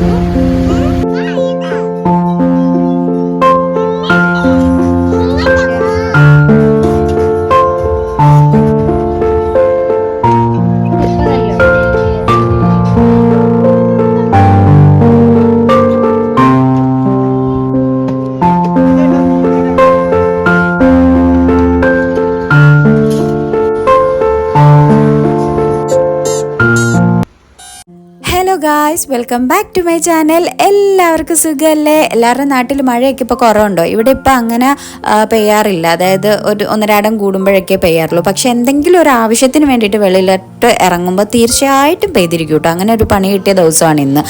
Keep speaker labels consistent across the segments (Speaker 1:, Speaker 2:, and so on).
Speaker 1: Mm-hmm. Welcome back to my channel എല്ലാവർക്കും സുഖമല്ലേ എല്ലാവരുടെ നാട്ടിൽ മഴയൊക്കെ ഇപ്പോൾ കുറവുണ്ടോ? ഇവിടെ ഇപ്പോൾ അങ്ങനെ പെയ്യാറില്ല. അതായത് ഒരു ഒന്നരാടം കൂടുമ്പോഴൊക്കെ പെയ്യാറുള്ളൂ. പക്ഷെ എന്തെങ്കിലും ഒരു ആവശ്യത്തിന് വേണ്ടിയിട്ട് വെളിയിലോട്ട് ഇറങ്ങുമ്പോൾ തീർച്ചയായിട്ടും പെയ്തിരിക്കും കേട്ടോ. അങ്ങനെ ഒരു പണി കിട്ടിയ ദിവസമാണ് ഇന്ന്.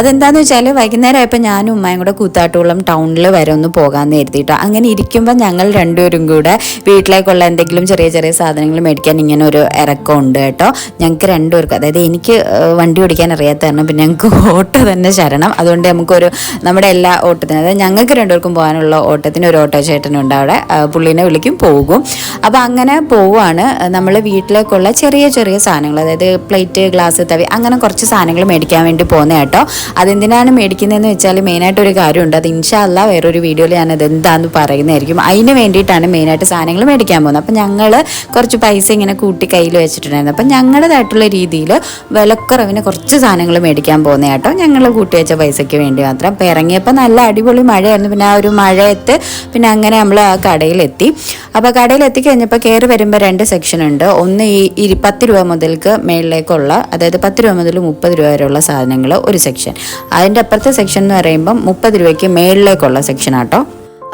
Speaker 1: അതെന്താണെന്ന് വെച്ചാൽ വൈകുന്നേരം ആയപ്പോൾ ഞാനും ഉമ്മയും കൂടെ കൂത്താട്ടുകുളം ടൗണിൽ വരെ ഒന്ന് പോകാമെന്ന് കരുതിയിട്ടോ അങ്ങനെ ഇരിക്കുമ്പോൾ ഞങ്ങൾ രണ്ടുപേരും കൂടെ വീട്ടിലേക്കുള്ള എന്തെങ്കിലും ചെറിയ ചെറിയ സാധനങ്ങൾ മേടിക്കാൻ ഇങ്ങനെ ഒരു ഇറക്കം ഉണ്ട് കേട്ടോ. ഞങ്ങൾക്ക് രണ്ടുപേർക്കും അതായത് എനിക്ക് വണ്ടി ഓടിക്കാൻ അറിയാത്ത കാരണം പിന്നെ ഞങ്ങൾക്ക് ഓട്ടോ തന്നെ ശരണം. അതുകൊണ്ട് നമുക്കൊരു നമ്മുടെ എല്ലാ ഓട്ടത്തിനും അതായത് ഞങ്ങൾക്ക് രണ്ടുപേർക്കും പോകാനുള്ള ഓട്ടത്തിന് ഒരു ഓട്ടോ ചേട്ടനുണ്ട് അവിടെ. പുള്ളീനെ വിളിക്കും പോകും. അപ്പോൾ അങ്ങനെ പോവുകയാണ്. നമ്മൾ വീട്ടിലേക്കുള്ള ചെറിയ ചെറിയ സാധനങ്ങൾ അതായത് പ്ലേറ്റ് ഗ്ലാസ് തവി അങ്ങനെ കുറച്ച് സാധനങ്ങൾ മേടിക്കാൻ വേണ്ടി പോകുന്നത് കേട്ടോ. അതെന്തിനാണ് മേടിക്കുന്നതെന്ന് വെച്ചാൽ മെയിനായിട്ട് ഒരു കാര്യമുണ്ട്. അത് ഇൻഷാല്ല വേറൊരു വീഡിയോയിൽ ഞാൻ അത് എന്താന്ന് പറയുന്നതായിരിക്കും. അതിന് വേണ്ടിയിട്ടാണ് മെയിനായിട്ട് സാധനങ്ങൾ മേടിക്കാൻ പോകുന്നത്. അപ്പം ഞങ്ങൾ കുറച്ച് പൈസ ഇങ്ങനെ കൂട്ടി കയ്യിൽ വെച്ചിട്ടുണ്ടായിരുന്നു. അപ്പം ഞങ്ങളുടേതായിട്ടുള്ള രീതിയിൽ വിലക്കുറവിന് കുറച്ച് സാധനങ്ങൾ മേടിക്കാൻ പോകുന്ന കേട്ടോ. ഞങ്ങൾ കൂട്ടി വെച്ച പൈസയ്ക്ക് വേണ്ടി മാത്രം. അപ്പം ഇറങ്ങിയപ്പോൾ നല്ല അടിപൊളി മഴയായിരുന്നു. പിന്നെ ആ ഒരു മഴയത്ത് പിന്നെ അങ്ങനെ നമ്മൾ ആ കടയിലെത്തി. അപ്പോൾ കടയിലെത്തി കഴിഞ്ഞപ്പോൾ കയറി വരുമ്പോൾ രണ്ട് സെക്ഷൻ ഉണ്ട്. ഒന്ന് ഈ പത്ത് രൂപ മുതൽക്ക് മേളിലേക്കുള്ള അതായത് പത്ത് രൂപ മുതൽ മുപ്പത് രൂപ വരെയുള്ള സാധനങ്ങൾ ഒരു സെക്ഷൻ അതിന്റെ അപ്പുറത്തെ സെക്ഷൻ എന്ന് പറയുമ്പം മുപ്പത് രൂപയ്ക്ക് മേളിലേക്കുള്ള സെക്ഷൻ ആട്ടോ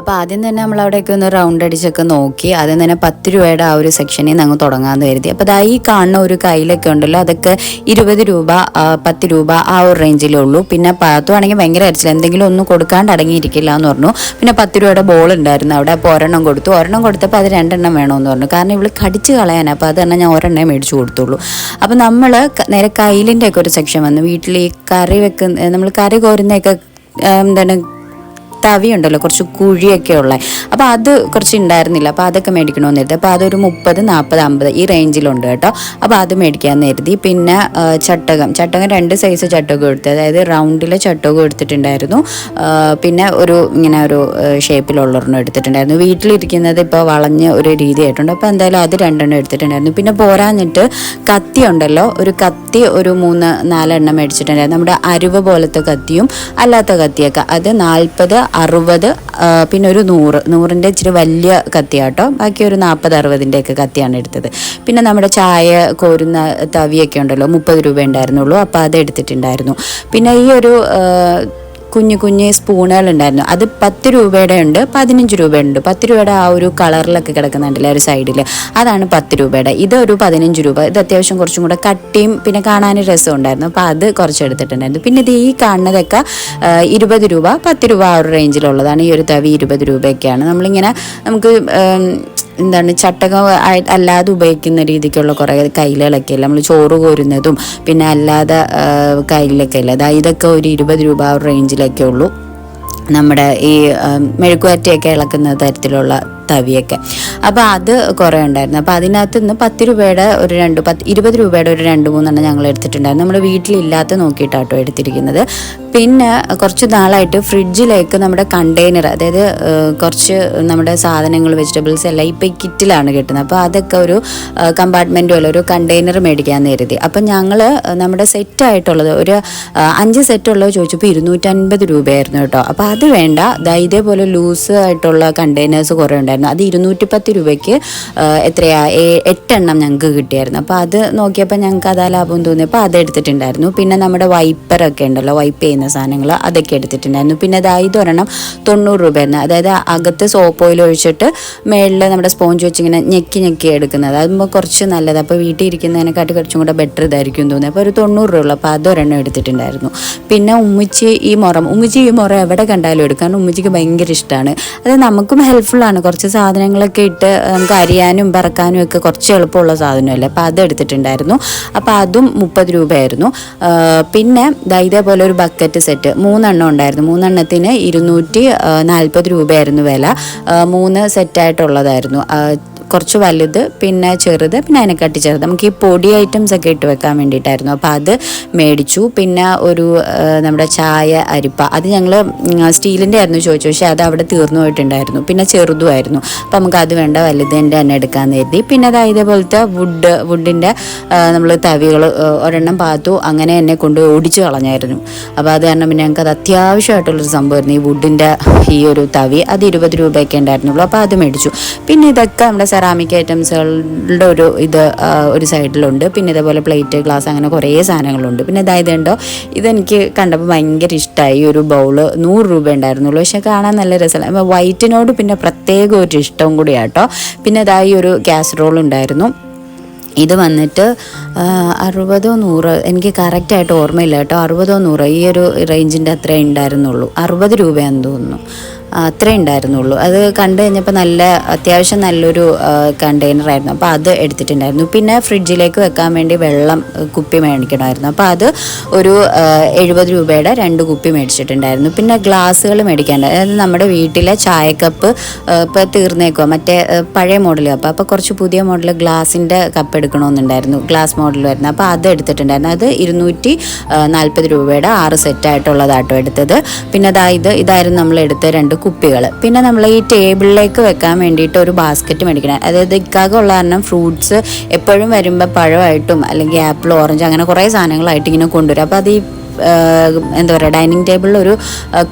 Speaker 1: അപ്പോൾ ആദ്യം തന്നെ നമ്മൾ അവിടെയൊക്കെ ഒന്ന് റൗണ്ട് അടിച്ചൊക്കെ നോക്കി. ആദ്യം തന്നെ പത്ത് രൂപയുടെ ആ ഒരു സെക്ഷനിൽ നിന്ന് അങ്ങ് തുടങ്ങാമെന്ന് കരുതി. അപ്പോൾ ദാ ഈ കാണുന്ന ഒരു കയ്യിലൊക്കെ ഉണ്ടല്ലോ അതൊക്കെ ഇരുപത് രൂപ പത്ത് രൂപ ആ ഒരു റേഞ്ചിലേ ഉള്ളൂ. പിന്നെ പാത്തുവാണെങ്കിൽ ഭയങ്കര അരച്ചില്ല എന്തെങ്കിലും ഒന്നും കൊടുക്കാണ്ട് അടങ്ങിയിരിക്കില്ല എന്ന് പറഞ്ഞു. പിന്നെ പത്ത് രൂപയുടെ ബോൾ ഉണ്ടായിരുന്നു അവിടെ. അപ്പോൾ ഒരെണ്ണം കൊടുത്തു. ഒരെണ്ണം കൊടുത്തപ്പോൾ അത് രണ്ടെണ്ണം വേണമെന്ന് പറഞ്ഞു. കാരണം ഇവൾ കടിച്ച് കളയാൻ അപ്പോൾ അത് തന്നെ ഞാൻ ഒരെണ്ണേ മേടിച്ചു കൊടുത്തുള്ളൂ. അപ്പോൾ നമ്മൾ നേരെ കയ്യിലിന്റെ ഒക്കെ ഒരു സെക്ഷൻ വന്നു. വീട്ടിൽ ഈ കറി വെക്കുന്ന നമ്മൾ കറി കോരുന്നതൊക്കെ എന്താണ് തവി ഉണ്ടല്ലോ കുറച്ച് കുഴിയൊക്കെ ഉള്ള അപ്പോൾ അത് കുറച്ച് ഉണ്ടായിരുന്നില്ല. അപ്പോൾ അതൊക്കെ മേടിക്കണമെന്ന് കരുതി. അപ്പോൾ അതൊരു മുപ്പത് നാൽപ്പത് അമ്പത് ഈ റേഞ്ചിലുണ്ട് കേട്ടോ. അപ്പോൾ അത് മേടിക്കാമെന്ന് കരുതി. പിന്നെ ചട്ടകം. ചട്ടകം രണ്ട് സൈസ് ചട്ടകം എടുത്തു. അതായത് റൗണ്ടിലെ ചട്ടകം എടുത്തിട്ടുണ്ടായിരുന്നു. പിന്നെ ഒരു ഇങ്ങനെ ഒരു ഷേപ്പിലുള്ള ഒരെണ്ണം എടുത്തിട്ടുണ്ടായിരുന്നു. വീട്ടിലിരിക്കുന്നത് ഇപ്പോൾ വളഞ്ഞ ഒരു രീതിയായിട്ടുണ്ട്. അപ്പോൾ എന്തായാലും അത് രണ്ടെണ്ണം എടുത്തിട്ടുണ്ടായിരുന്നു. പിന്നെ പോരാഞ്ഞിട്ട് കത്തി ഉണ്ടല്ലോ ഒരു കത്തി ഒരു മൂന്ന് നാലെണ്ണം മേടിച്ചിട്ടുണ്ടായിരുന്നു. നമ്മുടെ അരുവ് പോലത്തെ കത്തിയും അല്ലാത്ത കത്തിയൊക്കെ. അത് നാൽപ്പത് അറുപത് പിന്നെ ഒരു നൂറ്. നൂറിന്റെ ഇച്ചിരി വലിയ കത്തിയാട്ടോ. ബാക്കി ഒരു നാൽപ്പത് അറുപതിന്റെയൊക്കെ കത്തിയാണ് എടുത്തത്. പിന്നെ നമ്മുടെ ചായ കോരുന്ന തവിയൊക്കെ ഉണ്ടല്ലോ മുപ്പത് രൂപ ഉണ്ടായിരുന്നുള്ളൂ. അപ്പോൾ അത് എടുത്തിട്ടുണ്ടായിരുന്നു. പിന്നെ ഈ ഒരു കുഞ്ഞു കുഞ്ഞ് സ്പൂണുകൾ ഉണ്ടായിരുന്നു അത് പത്ത് രൂപയുടെ ഉണ്ട് പതിനഞ്ച് രൂപയുണ്ട്. പത്ത് രൂപയുടെ ആ ഒരു കളറിലൊക്കെ കിടക്കുന്നുണ്ടല്ലേ ഒരു സൈഡിൽ അതാണ് പത്ത് രൂപയുടെ. ഇത് ഒരു പതിനഞ്ച് രൂപ. ഇത് അത്യാവശ്യം കുറച്ചും കൂടെ കട്ടിയും പിന്നെ കാണാൻ രസം ഉണ്ടായിരുന്നു. അപ്പോൾ അത് കുറച്ച് എടുത്തിട്ടുണ്ടായിരുന്നു. പിന്നെ ഇത് ഈ കാണുന്നതൊക്കെ ഇരുപത് രൂപ പത്ത് രൂപ ആ ഒരു റേഞ്ചിലുള്ളതാണ് ഈ ഒരു തവി ഇരുപത് രൂപയൊക്കെയാണ്. നമ്മളിങ്ങനെ നമുക്ക് എന്താണ് ചട്ടകം അല്ലാതെ ഉപയോഗിക്കുന്ന രീതിക്കുള്ള കുറേ ഇല്ല നമ്മൾ ചോറ് കോരുന്നതും പിന്നെ അല്ലാതെ കൈലൊക്കെ കയ്യിലൊക്കെ ഇല്ല അതായത് ഇതൊക്കെ ഒരു ഇരുപത് രൂപ റേഞ്ചിലൊക്കെ ഉള്ളൂ. നമ്മുടെ ഈ മെഴുക്കുവരട്ടിയൊക്കെ ഇളക്കുന്ന തരത്തിലുള്ള തവിയൊക്കെ. അപ്പോൾ അത് കുറേ ഉണ്ടായിരുന്നു. അപ്പോൾ അതിനകത്ത് നിന്ന് പത്ത് രൂപയുടെ ഒരു രണ്ട് പത്ത് ഇരുപത് രൂപയുടെ ഒരു രണ്ട് മൂന്നെണ്ണം ഞങ്ങൾ എടുത്തിട്ടുണ്ടായിരുന്നു. നമ്മുടെ വീട്ടിലില്ലാത്ത നോക്കിയിട്ടാട്ടോ എടുത്തിരിക്കുന്നത്. പിന്നെ കുറച്ച് നാളായിട്ട് ഫ്രിഡ്ജിലേക്ക് നമ്മുടെ കണ്ടെയ്നർ അതായത് കുറച്ച് നമ്മുടെ സാധനങ്ങൾ വെജിറ്റബിൾസ് എല്ലാം ഇപ്പോൾ കിറ്റിലാണ് കിട്ടുന്നത്. അപ്പോൾ അതൊക്കെ ഒരു കമ്പാർട്ട്മെന്റും പോലെ ഒരു കണ്ടെയ്നർ മേടിക്കാൻ കരുതി അപ്പം ഞങ്ങൾ നമ്മുടെ സെറ്റായിട്ടുള്ളത് ഒരു അഞ്ച് സെറ്റുള്ളത് ചോദിച്ചപ്പോൾ ഇരുന്നൂറ്റൻപത് രൂപയായിരുന്നു കേട്ടോ. അപ്പോൾ അത് വേണ്ട. ഇതേപോലെ ലൂസ് ആയിട്ടുള്ള കണ്ടെയ്നേഴ്സ് കുറേ ഉണ്ടായിരുന്നു. അത് ഇരുന്നൂറ്റി പത്ത് രൂപയ്ക്ക് എത്രയാ എട്ടെണ്ണം ഞങ്ങൾക്ക് കിട്ടിയായിരുന്നു. അപ്പോൾ അത് നോക്കിയപ്പോൾ ഞങ്ങൾക്ക് അതാ ലാഭം തോന്നിയപ്പോൾ അത് എടുത്തിട്ടുണ്ടായിരുന്നു. പിന്നെ നമ്മുടെ വൈപ്പറൊക്കെ ഉണ്ടല്ലോ വൈപ്പ് ചെയ്യുന്ന സാധനങ്ങൾ അതൊക്കെ എടുത്തിട്ടുണ്ടായിരുന്നു. പിന്നെ അതാ ഇതൊരെണ്ണം തൊണ്ണൂറ് രൂപയായിരുന്നു. അതായത് അകത്ത് സോപ്പ് ഓയിൽ ഒഴിച്ചിട്ട് മേളിൽ നമ്മുടെ സ്പോഞ്ച് വെച്ചിങ്ങനെ ഞെക്കി ഞെക്കി എടുക്കുന്നത്. അതാകുമ്പോൾ കുറച്ച് നല്ലത്. അപ്പോൾ വീട്ടിൽ ഇരിക്കുന്നതിനെക്കാട്ടി കുറച്ചും കൂടെ ബെറ്റർ ഇതായിരിക്കും തോന്നുന്നത്. അപ്പോൾ ഒരു തൊണ്ണൂറ് രൂപ ഉള്ളൂ. അപ്പോൾ അതൊരെണ്ണം എടുത്തിട്ടുണ്ടായിരുന്നു. പിന്നെ ഉമ്മിച്ചി ഈ മുറം. ഉമ്മിച്ചി ഈ മുറം എവിടെ കണ്ടാലും എടുക്കും. കാരണം ഉമ്മിച്ചിക്ക് ഭയങ്കര ഇഷ്ടമാണ് അത് നമുക്കും ഹെൽപ്ഫുള്ളാണ് കുറച്ച് സാധനങ്ങളൊക്കെ ഇട്ട് നമുക്ക് അരിയാനും പറക്കാനും ഒക്കെ കുറച്ച് എളുപ്പമുള്ള സാധനമല്ലേ. അപ്പോൾ അത് എടുത്തിട്ടുണ്ടായിരുന്നു. അപ്പോൾ അതും മുപ്പത് രൂപയായിരുന്നു. പിന്നെ ഇതേപോലെ ഒരു ബക്കറ്റ് സെറ്റ് മൂന്നെണ്ണം ഉണ്ടായിരുന്നു. മൂന്നെണ്ണത്തിന് ഇരുന്നൂറ്റി നാൽപ്പത് രൂപയായിരുന്നു വില. മൂന്ന് സെറ്റായിട്ടുള്ളതായിരുന്നു കുറച്ച് വലുത് പിന്നെ ചെറുത് പിന്നെ അതിനെക്കാട്ടി ചെറുത്. നമുക്ക് ഈ പൊടി ഐറ്റംസ് ഒക്കെ ഇട്ട് വെക്കാൻ വേണ്ടിയിട്ടായിരുന്നു. അപ്പോൾ അത് മേടിച്ചു. പിന്നെ ഒരു നമ്മുടെ ചായ അരിപ്പ. അത് ഞങ്ങൾ സ്റ്റീലിന്റെ ആയിരുന്നു ചോദിച്ചു പക്ഷേ അത് അവിടെ തീർന്നു പോയിട്ടുണ്ടായിരുന്നു. പിന്നെ ചെറുതുമായിരുന്നു അപ്പോൾ നമുക്ക് അത് വേണ്ട വലുതിന്റെ തന്നെ എടുക്കാൻ കരുതി. പിന്നെ അതായത് ഇതേപോലത്തെ വുഡ് വുഡിന്റെ നമ്മൾ തവികൾ ഒരെണ്ണം പാത്തു. അങ്ങനെ എന്നെ കൊണ്ട് ഓടിച്ചു കളഞ്ഞായിരുന്നു. അപ്പോൾ അത് കാരണം പിന്നെ ഞങ്ങൾക്ക് അത് അത്യാവശ്യമായിട്ടുള്ളൊരു സംഭവമായിരുന്നു. ഈ വുഡിന്റെ ഈ ഒരു തവി. അത് ഇരുപത് രൂപയൊക്കെ ഉണ്ടായിരുന്നുള്ളൂ. അപ്പോൾ അത് മേടിച്ചു. പിന്നെ ഇതൊക്കെ നമ്മുടെ സെറാമിക് ഐറ്റംസുകളുടെ ഒരു ഇത് ഒരു സൈഡിലുണ്ട്. പിന്നെ ഇതേപോലെ പ്ലേറ്റ് ഗ്ലാസ് അങ്ങനെ കുറേ സാധനങ്ങളുണ്ട്. പിന്നെ ഇതായത് ഉണ്ടോ ഇതെനിക്ക് കണ്ടപ്പോൾ ഭയങ്കര ഇഷ്ടമായി ഒരു ബൗൾ നൂറ് രൂപ ഉണ്ടായിരുന്നുള്ളൂ. പക്ഷെ കാണാൻ നല്ല രസമല്ല. വൈറ്റിനോട് പിന്നെ പ്രത്യേക ഒരു ഇഷ്ടവും കൂടിയാട്ടോ. പിന്നെ ഇതായി ഒരു കാസറോൾ ഉണ്ടായിരുന്നു. ഇത് വന്നിട്ട് അറുപതോ നൂറ് എനിക്ക് കറക്റ്റായിട്ട് ഓർമ്മയില്ല കേട്ടോ. അറുപതോ നൂറോ ഈ ഒരു റേഞ്ചിന്റെ അത്രേ ഉണ്ടായിരുന്നുള്ളൂ. അറുപത് രൂപയാണെന്ന് തോന്നുന്നു. അത്രേ ഉണ്ടായിരുന്നുള്ളൂ. അത് കണ്ടു കഴിഞ്ഞപ്പോൾ നല്ല അത്യാവശ്യം നല്ലൊരു കണ്ടെയ്നർ ആയിരുന്നു. അപ്പോൾ അത് എടുത്തിട്ടുണ്ടായിരുന്നു. പിന്നെ ഫ്രിഡ്ജിലേക്ക് വെക്കാൻ വേണ്ടി വെള്ളം കുപ്പി മേടിക്കണമായിരുന്നു. അപ്പോൾ അത് ഒരു എഴുപത് രൂപയുടെ രണ്ട് കുപ്പി മേടിച്ചിട്ടുണ്ടായിരുന്നു. പിന്നെ ഗ്ലാസ്സുകൾ മേടിക്കാണ്ട് അതായത് നമ്മുടെ വീട്ടിലെ ചായക്കപ്പ് ഇപ്പോൾ തീർന്നേക്കുക മറ്റേ പഴയ മോഡൽ കപ്പ്. അപ്പോൾ കുറച്ച് പുതിയ മോഡൽ ഗ്ലാസിന്റെ കപ്പ് എടുക്കണമെന്നുണ്ടായിരുന്നു ഗ്ലാസ് മോഡൽ വരുന്നത് അപ്പോൾ അത് എടുത്തിട്ടുണ്ടായിരുന്നു. അത് ഇരുന്നൂറ്റി നാൽപ്പത് രൂപയുടെ ആറ് സെറ്റായിട്ടുള്ളതാട്ടോ എടുത്തത്. പിന്നെ അതായത് ഇതായിരുന്നു നമ്മൾ എടുത്ത രണ്ട് കുപ്പികൾ പിന്നെ നമ്മൾ ഈ ടേബിളിലേക്ക് വെക്കാൻ വേണ്ടിയിട്ട് ഒരു ബാസ്ക്കറ്റ് മേടിക്കണം. അതായത് ഇക്കാകെ ഉള്ള കാരണം ഫ്രൂട്ട്സ് എപ്പോഴും വരുമ്പോൾ പഴമായിട്ടും അല്ലെങ്കിൽ ആപ്പിൾ ഓറഞ്ച് അങ്ങനെ കുറേ സാധനങ്ങളായിട്ട് ഇങ്ങനെ കൊണ്ടുവരും. അപ്പോൾ അത് ഈ എന്താ പറയുക ഡൈനിങ് ടേബിളിൽ ഒരു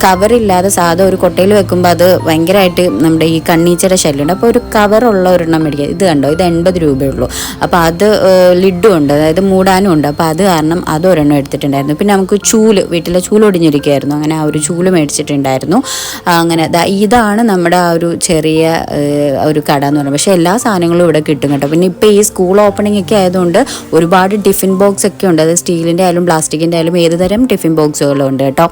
Speaker 1: കവറില്ലാതെ സാധാ ഒരു കൊട്ടയിൽ വെക്കുമ്പോൾ അത് ഭയങ്കരമായിട്ട് നമ്മുടെ ഈ കണ്ണീച്ചയുടെ ശല്യമുണ്ട്. അപ്പോൾ ഒരു കവറുള്ള ഒരെണ്ണം മേടിക്കുക ഇത് കണ്ടോ? ഇത് എൺപത് രൂപയുള്ളൂ അപ്പോൾ അത് ലിഡും ഉണ്ട്. അതായത് മൂടാനും ഉണ്ട്. അപ്പോൾ അത് കാരണം അത് ഒരെണ്ണം എടുത്തിട്ടുണ്ടായിരുന്നു. പിന്നെ നമുക്ക് ചൂൽ വീട്ടിലെ ചൂൽ ഒടിഞ്ഞിരിക്കുകയായിരുന്നു അങ്ങനെ ആ ഒരു ചൂൽ മേടിച്ചിട്ടുണ്ടായിരുന്നു. അങ്ങനെ ഇതാണ് നമ്മുടെ ആ ഒരു ചെറിയ ഒരു കട എന്ന് പറയുന്നത്. പക്ഷേ എല്ലാ സാധനങ്ങളും ഇവിടെ കിട്ടും കേട്ടോ. പിന്നെ ഇപ്പോൾ ഈ സ്കൂൾ ഓപ്പണിംഗ് ഒക്കെ ആയതുകൊണ്ട് ഒരുപാട് ടിഫിൻ ബോക്സ് ഒക്കെ ഉണ്ട്. അത് സ്റ്റീലിന്റെ ആയാലും പ്ലാസ്റ്റിക്കിന്റെ ആയാലും ഏത് തരം ടിഫിൻ ബോക്സുകളും ഉണ്ട് കേട്ടോ.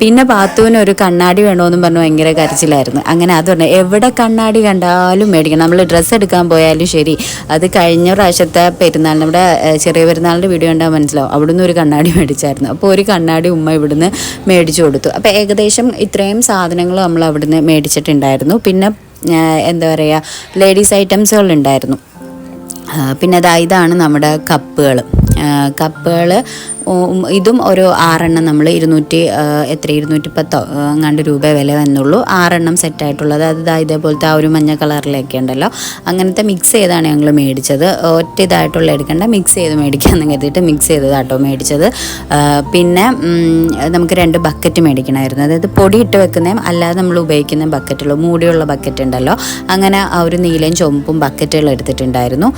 Speaker 1: പിന്നെ ബാത്തുവിന് ഒരു കണ്ണാടി വേണമെന്നും പറഞ്ഞ് ഭയങ്കര കരച്ചിലായിരുന്നു. അങ്ങനെ അത് പറഞ്ഞു എവിടെ കണ്ണാടി കണ്ടാലും മേടിക്കണം. നമ്മൾ ഡ്രസ്സ് എടുക്കാൻ പോയാലും ശരി. അത് കഴിഞ്ഞ പ്രാവശ്യത്തെ പെരുന്നാൾ നമ്മുടെ ചെറിയ പെരുന്നാളിന്റെ വീഡിയോ കണ്ടാൽ മനസ്സിലാവും. അവിടുന്ന് ഒരു കണ്ണാടി മേടിച്ചായിരുന്നു. അപ്പോൾ ഒരു കണ്ണാടി ഉമ്മ ഇവിടുന്ന് മേടിച്ചു കൊടുത്തു. അപ്പോൾ ഏകദേശം ഇത്രയും സാധനങ്ങൾ നമ്മൾ അവിടുന്ന് മേടിച്ചിട്ടുണ്ടായിരുന്നു. പിന്നെ എന്താ പറയുക ലേഡീസ് ഐറ്റംസുകൾ ഉണ്ടായിരുന്നു. പിന്നെ ഇതാണ് നമ്മുടെ കപ്പുകൾ കപ്പുകൾ ഇതും ഒരു ആറെണ്ണം നമ്മൾ ഇരുന്നൂറ്റി എത്ര? ഇരുന്നൂറ്റി പത്തോ അങ്ങാണ്ട് രൂപ വില വന്നുള്ളൂ. ആറെണ്ണം സെറ്റായിട്ടുള്ളത് അത് ഇതേപോലത്തെ ആ ഒരു മഞ്ഞ കളറിലൊക്കെ ഉണ്ടല്ലോ. അങ്ങനത്തെ മിക്സ് ചെയ്താണ് ഞങ്ങൾ മേടിച്ചത്. ഒറ്റ ഇതായിട്ടുള്ള എടുക്കേണ്ട. മിക്സ് ചെയ്ത് മേടിക്കാമെന്ന് കരുതിയിട്ട് മിക്സ് ചെയ്തതാട്ടോ മേടിച്ചത്. പിന്നെ നമുക്ക് രണ്ട് ബക്കറ്റ് മേടിക്കണമായിരുന്നു. അതായത് പൊടി ഇട്ട് വെക്കുന്നതും അല്ലാതെ നമ്മൾ ഉപയോഗിക്കുന്ന ബക്കറ്റുള്ള മൂടിയുള്ള ബക്കറ്റ് ഉണ്ടല്ലോ. അങ്ങനെ ആ ഒരു നീലയും ചുമപ്പും ബക്കറ്റുകൾ എടുത്തിട്ടുണ്ടായിരുന്നു.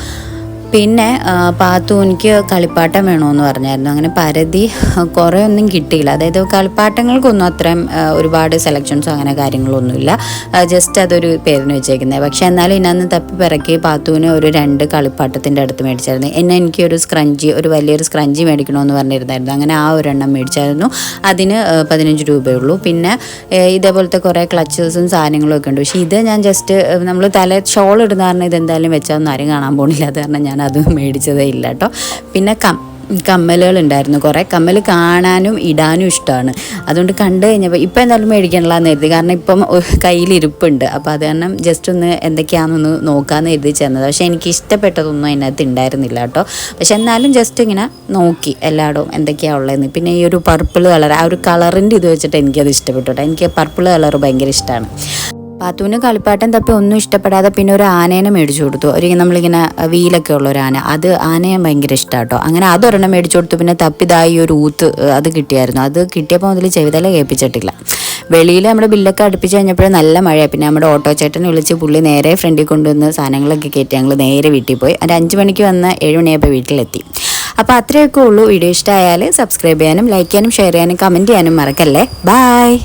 Speaker 1: പിന്നെ പാത്തു എനിക്ക് കളിപ്പാട്ടം വേണമെന്ന് പറഞ്ഞായിരുന്നു. അങ്ങനെ പരതി കുറേ ഒന്നും കിട്ടിയില്ല. അതായത് കളിപ്പാട്ടങ്ങൾക്കൊന്നും അത്രയും ഒരുപാട് സെലക്ഷൻസോ അങ്ങനെ കാര്യങ്ങളൊന്നുമില്ല. ജസ്റ്റ് അതൊരു പേരിന് വെച്ചേക്കുന്നത് പക്ഷെ എന്നാലും ഇന്നന്ന് തപ്പി പിറക്കി പാത്തുവിന് ഒരു രണ്ട് കളിപ്പാട്ടത്തിന്റെ അടുത്ത് മേടിച്ചായിരുന്നു. എന്നെ എനിക്ക് ഒരു സ്ക്രഞ്ചി ഒരു വലിയൊരു സ്ക്രഞ്ചി മേടിക്കണമെന്ന് പറഞ്ഞിരുന്നായിരുന്നു. അങ്ങനെ ആ ഒരെണ്ണം മേടിച്ചായിരുന്നു. അതിന് പതിനഞ്ച് രൂപയുള്ളൂ. പിന്നെ ഇതേപോലത്തെ കുറേ ക്ലച്ചേഴ്സും സാധനങ്ങളും ഒക്കെ ഉണ്ട്. പക്ഷേ ഇത് ഞാൻ ജസ്റ്റ് നമ്മൾ തല ഷോൾ ഇടുന്ന കാരണം ഇതെന്തായാലും വെച്ചാൽ ഒന്നും ആരും കാണാൻ പോകുന്നില്ല അത് കാരണം ഞാൻ അത് മേടിച്ചതേ ഇല്ല കേട്ടോ. പിന്നെ കം കമ്മലുകൾ ഉണ്ടായിരുന്നു കുറേ. കമ്മൽ കാണാനും ഇടാനും ഇഷ്ടമാണ്. അതുകൊണ്ട് കണ്ടു കഴിഞ്ഞപ്പോൾ ഇപ്പം എന്തായാലും മേടിക്കണില്ലാന്ന് കരുതി. കാരണം ഇപ്പം കയ്യിൽ ഇരിപ്പുണ്ട്. അപ്പോൾ അത് കാരണം ജസ്റ്റ് ഒന്ന് എന്തൊക്കെയാണെന്നൊന്ന് നോക്കാമെന്ന് കരുതി ചെന്നത്. പക്ഷേ എനിക്ക് ഇഷ്ടപ്പെട്ടതൊന്നും അതിനകത്ത് ഉണ്ടായിരുന്നില്ല കേട്ടോ. പക്ഷെ എന്നാലും ജസ്റ്റ് ഇങ്ങനെ നോക്കി എല്ലായിടവും എന്തൊക്കെയാണ് ഉള്ളതെന്ന്. പിന്നെ ഈ ഒരു പർപ്പിൾ കളർ ആ ഒരു കളറിന്റെ ഇത് വെച്ചിട്ട് എനിക്കത് ഇഷ്ടപ്പെട്ടു കേട്ടോ. എനിക്ക് പർപ്പിൾ കളർ ഭയങ്കര ഇഷ്ടമാണ്. പാത്തുവിന് കളിപ്പാട്ടം തപ്പി ഒന്നും ഇഷ്ടപ്പെടാതെ പിന്നെ ഒരു ആനേനെ മേടിച്ചു കൊടുത്തു. ഒരു നമ്മളിങ്ങനെ വീലൊക്കെ ഉള്ള ഒരു ആന. അത് ആനയെ ഭയങ്കര ഇഷ്ടമാട്ടോ അങ്ങനെ അതൊരെണ്ണം മേടിച്ചു കൊടുത്തു. പിന്നെ തപ്പിതായി ഒരു ഊത്ത് അത് കിട്ടിയായിരുന്നു. അത് കിട്ടിയപ്പോൾ മുതൽ ചെവിതല കേൾപ്പിച്ചിട്ടില്ല. വെളിയിൽ നമ്മുടെ ബില്ലൊക്കെ അടുപ്പിച്ച് കഴിഞ്ഞപ്പോൾ നല്ല മഴയാണ് പിന്നെ നമ്മുടെ ഓട്ടോ ചേട്ടനെ വിളിച്ച് പുള്ളി നേരെ ഫ്രണ്ടിൽ കൊണ്ടുവന്ന് സാധനങ്ങളൊക്കെ കയറ്റി ഞങ്ങൾ നേരെ വീട്ടിൽ പോയി. ഒരു അഞ്ച് മണിക്ക് വന്ന് ഏഴ് മണിയായപ്പോൾ വീട്ടിലെത്തി. അപ്പോൾ അത്രയൊക്കെ ഉള്ളൂ. വീഡിയോ ഇഷ്ടമായാൽ സബ്സ്ക്രൈബ് ചെയ്യാനും ലൈക്ക് ചെയ്യാനും ഷെയർ ചെയ്യാനും കമന്റ് ചെയ്യാനും മറക്കല്ലേ. ബായ്